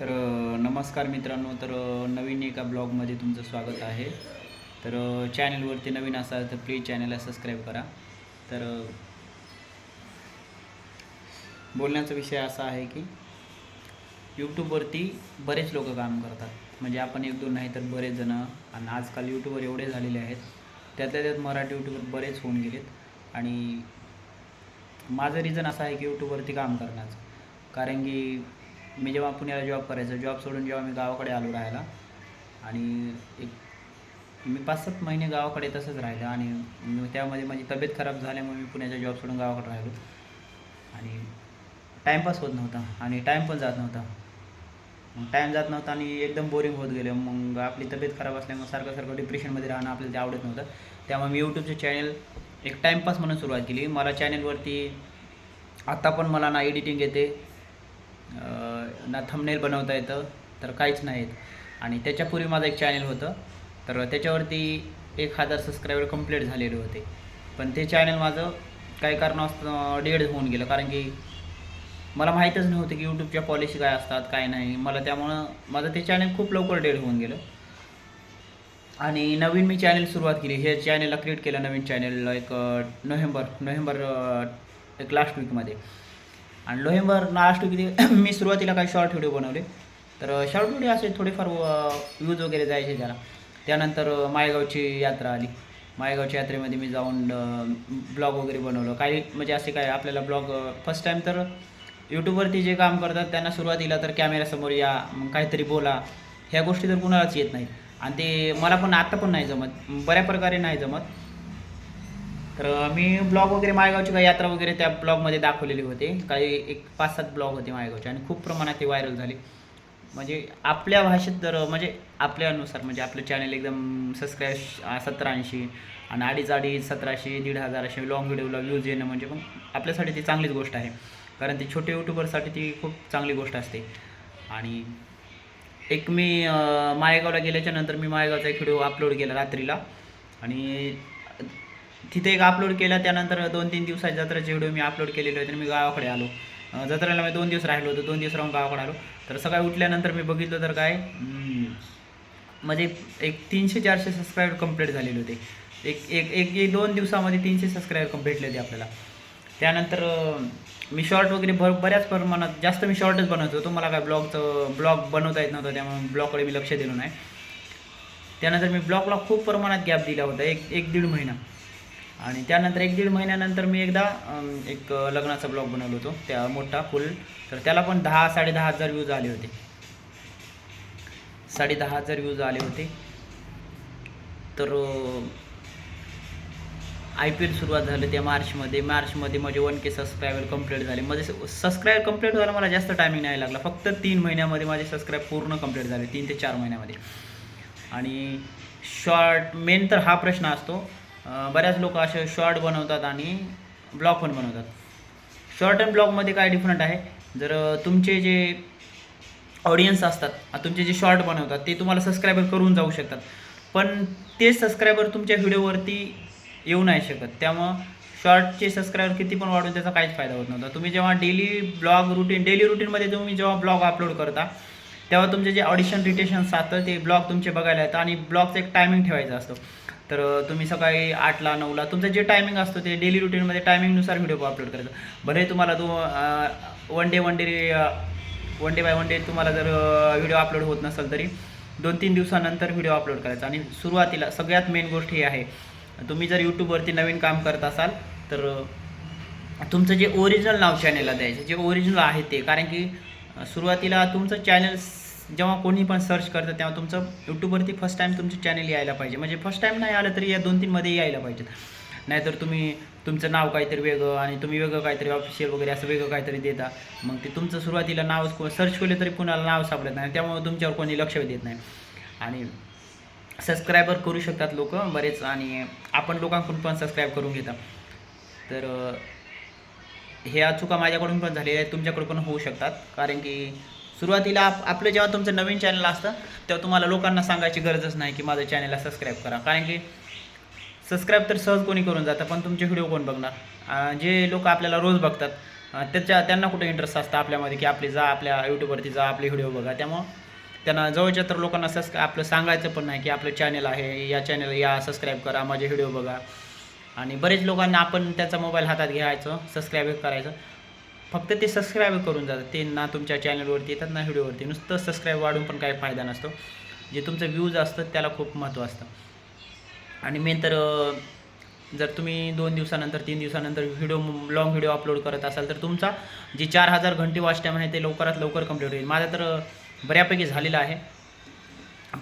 तर नमस्कार मित्रांनो तर नवीन एका ब्लॉगमध्ये तुमचं स्वागत आहे. तर चॅनलवरती नवीन असाल तर प्लीज चॅनलला सबस्क्राईब करा. तर बोलण्याचा विषय असा आहे की यूट्यूबवरती बरेच लोक काम करतात. म्हणजे आपण एक दोन नाही तर बरेच जणं आणि आजकाल यूट्यूबवर एवढे झालेले आहेत. त्यातल्या त्यात मराठी यूट्यूबर बरेच होऊन गेलेत. आणि माझं रिझन असं आहे की यूट्यूबवरती काम करण्याचं. कारण की मी जेव्हा पुण्याला जॉब करायचो जॉब सोडून जेव्हा मी गावाकडे आलो राहायला आणि एक मी पाच सात महिने गावाकडे तसंच राहिलं आणि त्यामध्ये माझी तब्येत खराब झाल्यामुळे मी पुण्याचा जॉब सोडून गावाकडे राहिलो. आणि टाईमपास होत नव्हता आणि टाईम पण जात नव्हता. मग टाईम जात नव्हता आणि एकदम बोरिंग होत गेलं. मग आपली तब्येत खराब असल्यामुळे सारखं सारखं डिप्रेशनमध्ये राहणं आपल्याला ते आवडत नव्हतं. त्यामुळे मी यूट्यूबचं चॅनल एक टाईमपास म्हणून सुरुवात केली. मला चॅनलवरती आत्ता पण मला ना एडिटिंग येते. ना थंबनेल बनवता येतं तर काहीच नाही येत आणि त्याच्यापूर्वी माझं एक चॅनल होतं. तर त्याच्यावरती एक हजार सबस्क्रायबर कंप्लीट झालेले होते. पण ते चॅनल माझं काही कारणास्तव डेड होऊन गेलं. कारण की मला माहीतच नव्हतं की यूट्यूबच्या पॉलिसी काय असतात काय नाही. मला त्यामुळं माझं ते चॅनल खूप लवकर डेड होऊन गेलं. आणि नवीन मी चॅनल सुरुवात केली. हे चॅनलला क्रिएट केलं नवीन चॅनलला एक नोव्हेंबर नोव्हेंबर एक लास्ट वीकमध्ये आणि नोव्हेंबर लास्ट वीक मी सुरुवातीला काही शॉर्ट व्हिडिओ बनवले. तर शॉर्ट व्हिडिओ असे थोडेफार व्ह्यूज वगैरे जायचे त्याला. त्यानंतर मायगावची यात्रा आली. मायगावच्या यात्रेमध्ये मी जाऊन ब्लॉग वगैरे बनवलं. काही म्हणजे असे काय आपल्याला ब्लॉग फर्स्ट टाईम तर यूट्यूबवरती जे काम करतात त्यांना सुरुवातीला तर कॅमेऱ्यासमोर या मग काहीतरी बोला. ह्या गोष्टी तर कुणालाच येत नाहीत. आणि ते मला पण आत्ता पण नाही जमत. बऱ्या प्रकारे नाही जमत. तर मी ब्लॉग वगैरे माळगावची काही यात्रा वगैरे त्या ब्लॉगमध्ये दाखवलेले होते. काही एक पाच सात ब्लॉग होते माळगावचे आणि खूप प्रमाणात ते व्हायरल झाले. म्हणजे आपल्या भाषेत जर म्हणजे आपल्यानुसार म्हणजे आपलं चॅनल एकदम सबस्क्राईब सतरा ऐंशी आणि अडीच अडीच सतराशे दीड हजार असे लॉंग व्हिडिओला व्ह्यूज येणं म्हणजे मग आपल्यासाठी ती चांगलीच गोष्ट आहे. कारण ती छोटे यूट्यूबरसाठी ती खूप चांगली गोष्ट असते. आणि एक मी अं, माळेगावला गेल्याच्यानंतर मी माळेगावचा एक व्हिडिओ अपलोड केला रात्रीला. आणि तिथे एक अपलोड केला त्यानंतर दोन तीन दिवसात जत्राचे व्हिडिओ मी अपलोड केलेले होते आणि मी गावाकडे आलो. जत्राला जत्रेला मी दोन दिवस राहिलो होतो दोन दिवस राहून गावाकडे आलो. तर सकाळी उठल्यानंतर मी बघितलं तर काय म्हणजे एक तीनशे चारशे सबस्क्रायबर कंप्लीट झालेले होते. एक एक एक एक दोन दिवसामध्ये तीनशे सबस्क्रायबर कंप्लीट होते आपल्याला. त्यानंतर मी शॉर्ट वगैरे भर बऱ्याच प्रमाणात जास्त मी शॉर्टच बनवत होतो. मला काय ब्लॉगचं ब्लॉग बनवता येत नव्हतं त्यामुळे ब्लॉगकडे मी लक्ष दिलं नाही. त्यानंतर मी ब्लॉगला खूप प्रमाणात गॅप दिला होता एक एक दीड महिना. आणि त्यानंतर एक दीड महिन्यानंतर मी एकदा एक लग्नाचा ब्लॉग बनवलो होतो. त्या मोठा फुल. तर त्याला पण दहा साडे दहा हजार व्ह्यूज आले होते. साडे दहा हजार व्ह्यूज आले होते. तर आय पी एल सुरुवात झालं त्या मार्चमध्ये. मार्चमध्ये माझे वन के सबस्क्रायबर कंप्लीट झाले. माझे सबस्क्राईब कंप्लीट व्हायला मला जास्त टायमिंग नाही लागला. फक्त तीन महिन्यामध्ये माझे सबस्क्राईब पूर्ण कंप्लीट झाले. तीन ते चार महिन्यामध्ये. आणि शॉर्ट मेन तर हा प्रश्न असतो. बऱ्याच लोक असे शॉर्ट बनवतात आणि ब्लॉग पण बनवतात. शॉर्ट अँड ब्लॉगमध्ये काय डिफरंट आहे? जर तुमचे जे ऑडियन्स असतात तुमचे जे शॉर्ट बनवतात ते तुम्हाला सबस्क्रायबर करून जाऊ शकतात. पण ते सबस्क्रायबर तुमच्या व्हिडिओवरती येऊ नाही शकत. त्यामुळं शॉर्टचे सबस्क्रायबर किती पण वाढून त्याचा काहीच फायदा होत नव्हता. तुम्ही जेव्हा डेली ब्लॉग रुटीन डेली रुटीनमध्ये तुम्ही जेव्हा ब्लॉग अपलोड करता तेव्हा तुमचे जे ऑडिशन रिटेशन असतं ते ब्लॉग तुमचे बघायला येतं आणि ब्लॉगचं एक टायमिंग ठेवायचा असतो. तर तुम्ही सकाळी आठला नऊला तुमचं जे टायमिंग असतं ते डेली रुटीनमध्ये टायमिंगनुसार व्हिडिओ अपलोड करायचं भले तुम्हाला तो one day one day one day by one day तुम्हाला जर व्हिडिओ अपलोड होत नसेल तरी दोन तीन दिवसानंतर व्हिडिओ अपलोड करायचा. आणि सुरुवातीला सगळ्यात मेन गोष्ट ही आहे तुम्ही जर यूट्यूबवरती नवीन काम करत असाल तर तुमचं जे ओरिजिनल नाव चॅनेलला द्यायचं. जे ओरिजिनल आहे ते. कारण की सुरुवातीला तुमचं चॅनल जेव्हा कोणी पण सर्च करतं तेव्हा तुमचं यूट्यूबवरती फर्स्ट टाईम तुमचं चॅनल यायला पाहिजे. म्हणजे फर्स्ट टाईम नाही आलं तरी या दोन तीनमध्ये यायला पाहिजेत नाहीतर तुम्ही तुमचं नाव काहीतरी वेगळं आणि तुम्ही वेगळं काहीतरी ऑफिशियल वगैरे असं वेगळं काहीतरी देता. मग ते तुमचं सुरुवातीला नाव सर्च केलं तरी कुणाला नाव सापडत नाही. त्यामुळे तुमच्यावर कोणी लक्ष देत नाही. आणि सबस्क्रायबर करू शकतात लोक बरेच आणि आपण लोकांकडून पण सबस्क्राईब करून घेतात तर ह्या चुका माझ्याकडून पण झालेल्या आहेत तुमच्याकडून पण होऊ शकतात. कारण की सुरुवातीला आप आपलं जेव्हा तुमचं नवीन चॅनल असतं तेव्हा तुम्हाला लोकांना सांगायची गरजच नाही की माझं चॅनलला सबस्क्राईब करा. कारण की सबस्क्राईब तर सहज कोणी करून जातं पण तुमचे व्हिडिओ कोण बघणार? जे लोक आपल्याला रोज बघतात त्याच्या त्यांना कुठं इंटरेस्ट असतं आपल्यामध्ये की आपली जा आपल्या यूट्यूबवरती जा आपले व्हिडिओ बघा. त्यामुळं त्यांना जवळच्या तर लोकांना सस आपलं सांगायचं पण नाही की आपलं चॅनल आहे या चॅनल या सबस्क्राईब करा माझे व्हिडिओ बघा. आणि बरेच लोकांना आपण त्याचा मोबाईल हातात घ्यायचं सबस्क्राईब करायचं. फक्त ते सबस्क्राईब करून जातात. ते ना तुमच्या चॅनलवरती येतात ना व्हिडिओवरती नुसतं सबस्क्राईब वाढून पण काही फायदा नसतो. जे तुमचं व्ह्यूज असतं त्याला खूप महत्त्व असतं. आणि मेन तर जर तुम्ही दोन दिवसानंतर तीन दिवसानंतर व्हिडिओ लॉंग व्हिडिओ अपलोड करत असाल तर तुमचा जे चार हजार घंटे वॉच टाईम आहे ते लवकरात लवकर कंप्लीट होईल. माझा तर बऱ्यापैकी झालेला आहे.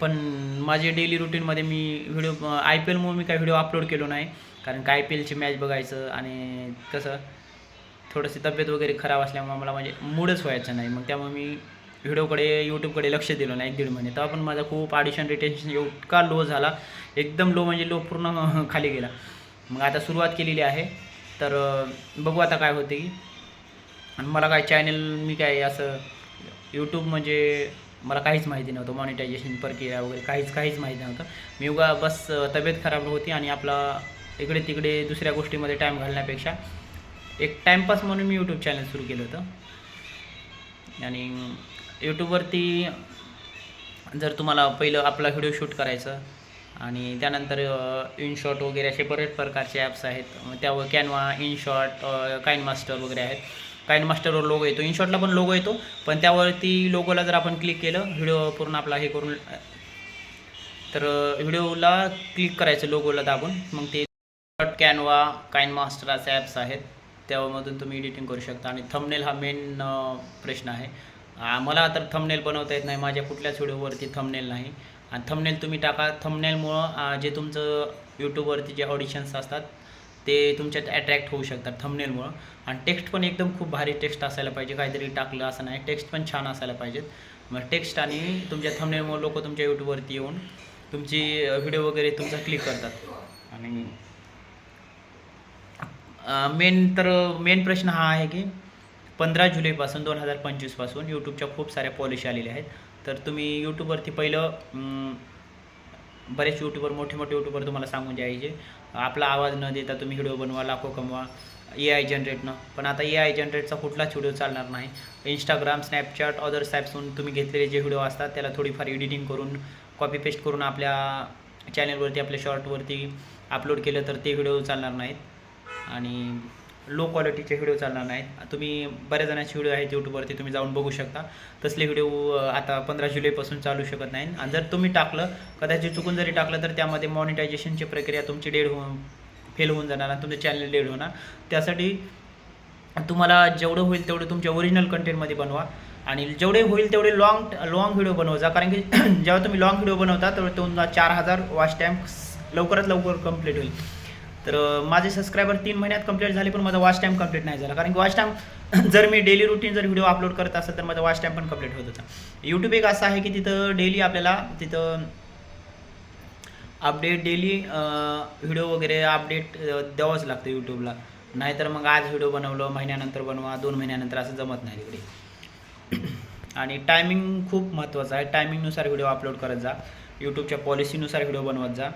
पण माझे डेली रुटीनमध्ये मी व्हिडिओ आय पी एलमुळे मी काही व्हिडिओ अपलोड केलो नाही. कारण का आय पी एलची मॅच बघायचं आणि कसं थोडीशी तब्येत वगैरे खराब असल्यामुळे मला म्हणजे मूडच व्हायचं नाही. मग त्यामुळे मी व्हिडिओकडे यूट्यूबकडे लक्ष दिलं नाही एक दीड महिने. तेव्हा पण माझा खूप ऑडिशन रिटेन्शन इतका लो झाला. एकदम लो म्हणजे लो पूर्ण खाली गेला. मग आता सुरुवात केलेली आहे. तर बघू आता काय होते. की आणि मला काय चॅनल मी काय असं यूट्यूब म्हणजे मला काहीच माहिती नव्हतं. मॉनिटायझेशन प्रक्रिया वगैरे काहीच काहीच माहिती नव्हतं. मी उगा बस तब्येत खराब होती आणि आपला इकडे तिकडे दुसऱ्या गोष्टीमध्ये टाईम घालण्यापेक्षा एक टाईमपास म्हणून मी यूट्यूब चॅनल सुरू केलं होतं. आणि यूट्यूबवरती जर तुम्हाला पहिलं आपला व्हिडिओ शूट करायचं आणि त्यानंतर इनशॉट वगैरे असे बरेच प्रकारचे ॲप्स आहेत. त्यावर कॅनवा इनशॉट काइन मास्टर वगैरे आहेत. काइन मास्टरवर लोगो येतो. इनशॉटला पण लोगो येतो. पण त्यावरती लोगोला जर आपण क्लिक केलं व्हिडिओ पूर्ण आपला हे करून तर व्हिडिओला क्लिक करायचं लोगोला दाबून. मग ते कॅनवा काइन मास्टर असे ॲप्स आहेत. त्यामधून तुम्ही एडिटिंग करू शकता. आणि थंबनेल हा मेन प्रश्न आहे. मला तर थंबनेल बनवता येत नाही. माझ्या कुठल्याच व्हिडिओवरती थंबनेल नाही. आणि थंबनेल तुम्ही टाका. थंबनेलमुळं जे तुमचं यूट्यूबवरती जे ऑडिशन्स असतात ते तुमच्यात अट्रॅक्ट होऊ शकतात थंबनेलमुळं आणि टेक्स्ट पण एकदम खूप भारी टेक्स्ट असायला पाहिजे. काहीतरी टाकलं असं नाही. टेक्स्ट पण छान असायला पाहिजेत. मग टेक्स्ट आणि तुमच्या थंबनेलमुळे लोक तुमच्या यूट्यूबवरती येऊन तुमची व्हिडिओ वगैरे तुमचा क्लिक करतात. आणि मेन तर मेन प्रश्न हा आहे की पंधरा जुलैपासून दोन हजार पंचवीसपासून यूट्यूबच्या खूप साऱ्या पॉलिसी आलेल्या आहेत. तर तुम्ही यूट्यूबवरती पहिलं बरेच यूट्यूबर मोठे मोठे यूट्यूबर तुम्हाला सांगून द्यायचे आपला आवाज न देता तुम्ही व्हिडिओ बनवा लाखो कमवा ए आय जनरेटनं पण आता ए आय जनरेटचा कुठलाच व्हिडिओ चालणार नाही. इंस्टाग्राम स्नॅपचॅट अदर्स ॲप्सून तुम्ही घेतलेले जे व्हिडिओ असतात त्याला थोडीफार एडिटिंग करून कॉपी पेस्ट करून आपल्या चॅनलवरती आपल्या शॉर्टवरती अपलोड केलं तर ते व्हिडिओ चालणार नाहीत. आणि लो क्वालिटीचे व्हिडिओ चालणार नाहीत. तुम्ही बऱ्याच जणांचे व्हिडिओ आहेत यूट्यूबवरती तुम्ही जाऊन बघू शकता. तसले व्हिडिओ आता पंधरा जुलैपासून चालू शकत नाही आणि जर तुम्ही टाकलं कदाचित चुकून जरी टाकलं तर त्यामध्ये मॉनिटायझेशनची प्रक्रिया तुमची डेड होऊन फेल होऊन जाणार आणि तुमचं चॅनल डेड होणार. त्यासाठी तुम्हाला जेवढं होईल तेवढं तुमच्या ओरिजिनल कंटेंटमध्ये बनवा. आणि जेवढे होईल तेवढे लॉंग लॉंग व्हिडिओ बनवजा कारण की जेव्हा तुम्ही लॉंग व्हिडिओ बनवता तेव्हा तुमचा चार हजार वॉच टाईम लवकरात लवकर कंप्लीट होईल. तर माझे सबस्क्रायबर तीन महिन्यात कंप्लीट झाले पण माझा वॉच टाईम कंप्लीट नाही झाला. कारण की वॉच टाईम जर मी डेली रुटीन जर व्हिडिओ अपलोड करत असेल तर माझा वॉच टाईम पण कंप्लीट होत होता. यूट्यूब एक असं आहे की तिथं डेली आपल्याला तिथं अपडेट डेली व्हिडिओ वगैरे अपडेट द्यावंच लागतं यूट्यूबला नाहीतर मग आज व्हिडिओ बनवलं महिन्यानंतर बनवा दोन महिन्यानंतर असं जमत नाही तिकडे. आणि टायमिंग खूप महत्त्वाचं आहे. टायमिंगनुसार व्हिडिओ अपलोड करत जा. यूट्यूबच्या पॉलिसीनुसार व्हिडिओ बनवत जा.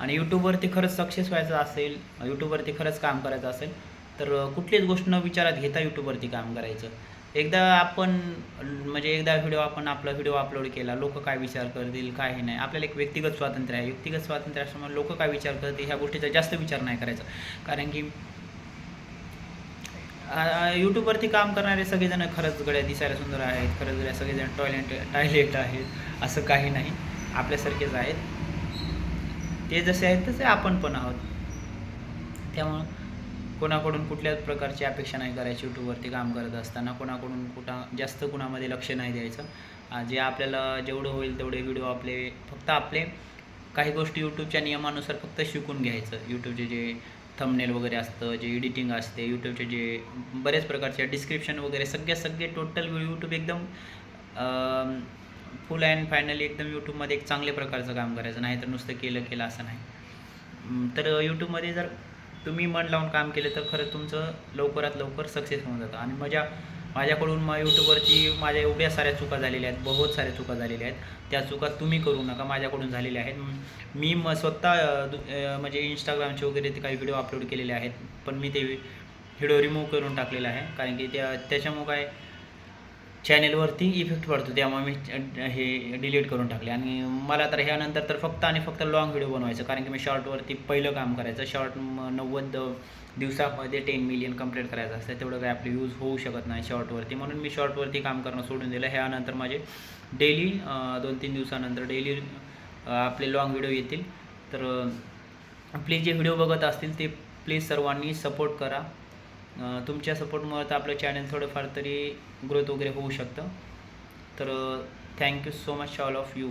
आणि यूट्यूबवरती खरंच सक्सेस व्हायचं असेल यूट्यूबवरती खरंच काम करायचं असेल तर कुठलीच गोष्ट न विचारात घेता यूट्यूबवरती काम करायचं. एकदा आपण म्हणजे एकदा व्हिडिओ आपण आपला व्हिडिओ अपलोड केला लोक काय विचार करतील काय हे नाही. आपल्याला एक व्यक्तिगत स्वातंत्र्य आहे. व्यक्तिगत स्वातंत्र्य असल्यामुळे लोक काय विचार करतील ह्या गोष्टीचा जास्त विचार नाही करायचा. कारण की यूट्यूबवरती काम करणारे सगळेजण खरंच गड्या दिसायला सुंदर आहेत. खरंच गड्या सगळेजण टॉयलेट टॉयलेट आहेत. असं काही नाही. आपल्यासारखेच आहेत. ते जसे आहेत तसे आपण पण आहोत. त्यामुळं कोणाकडून कुठल्याच प्रकारची अपेक्षा नाही करायची यूट्यूबवरती काम करत असताना. कोणाकडून कुठं जास्त कुणामध्ये लक्ष नाही द्यायचं. जे आपल्याला जेवढं होईल तेवढे व्हिडिओ आपले फक्त आपले काही गोष्टी यूट्यूबच्या नियमानुसार फक्त शिकून घ्यायचं. यूट्यूबचे जे थंबनेल वगैरे असतं जे एडिटिंग असते यूट्यूबचे जे बरेच प्रकारचे डिस्क्रिप्शन वगैरे सगळे सगळे टोटल यूट्यूब एकदम फुल अँड फायनली एकदम यूट्यूबमध्ये एक चांगल्या प्रकारचं काम करायचं नाही तर नुसतं केलं केलं असं नाही. तर यूट्यूबमध्ये जर तुम्ही मन लावून काम केलं तर खरं तुमचं लवकरात लवकर सक्सेस होऊन जातं. आणि माझ्या माझ्याकडून मग यूट्यूबवरची माझ्या एवढ्या साऱ्या चुका झालेल्या आहेत बहुत साऱ्या चुका झालेल्या आहेत. त्या चुका तुम्ही करू नका माझ्याकडून झालेल्या आहेत. मी मग स्वतः दु- म्हणजे इंस्टाग्रामचे वगैरे ते काही व्हिडिओ अपलोड केलेले आहेत पण मी ते व्हिडिओ रिमूव्ह करून टाकलेला आहे. कारण की त्या त्याच्यामुळं काय चॅनेलवरती इफेक्ट पडतो त्यामुळे मी हे डिलीट करून टाकले. आणि मला तर ह्यानंतर तर फक्त आणि फक्त लॉंग व्हिडिओ बनवायचं कारण की मी शॉर्टवरती पहिलं काम करायचं. शॉर्ट नव्वद दिवसामध्ये टेन मिलियन कंप्लीट करायचं असतं तेवढं काय आपले यूज होऊ शकत नाही शॉर्टवरती म्हणून मी शॉर्टवरती काम करणं सोडून दिलं. ह्यानंतर माझे डेली दोन तीन दिवसानंतर डेली आपले लॉंग व्हिडिओ येतील. तर प्लीज जे व्हिडिओ बघत असतील ते प्लीज सर्वांनी सपोर्ट करा. तुमच्या सपोर्टमुळे तर आपलं चॅनल थोडंफार तरी ग्रोथ वगैरे होऊ शकतं. तर thank you so much all of you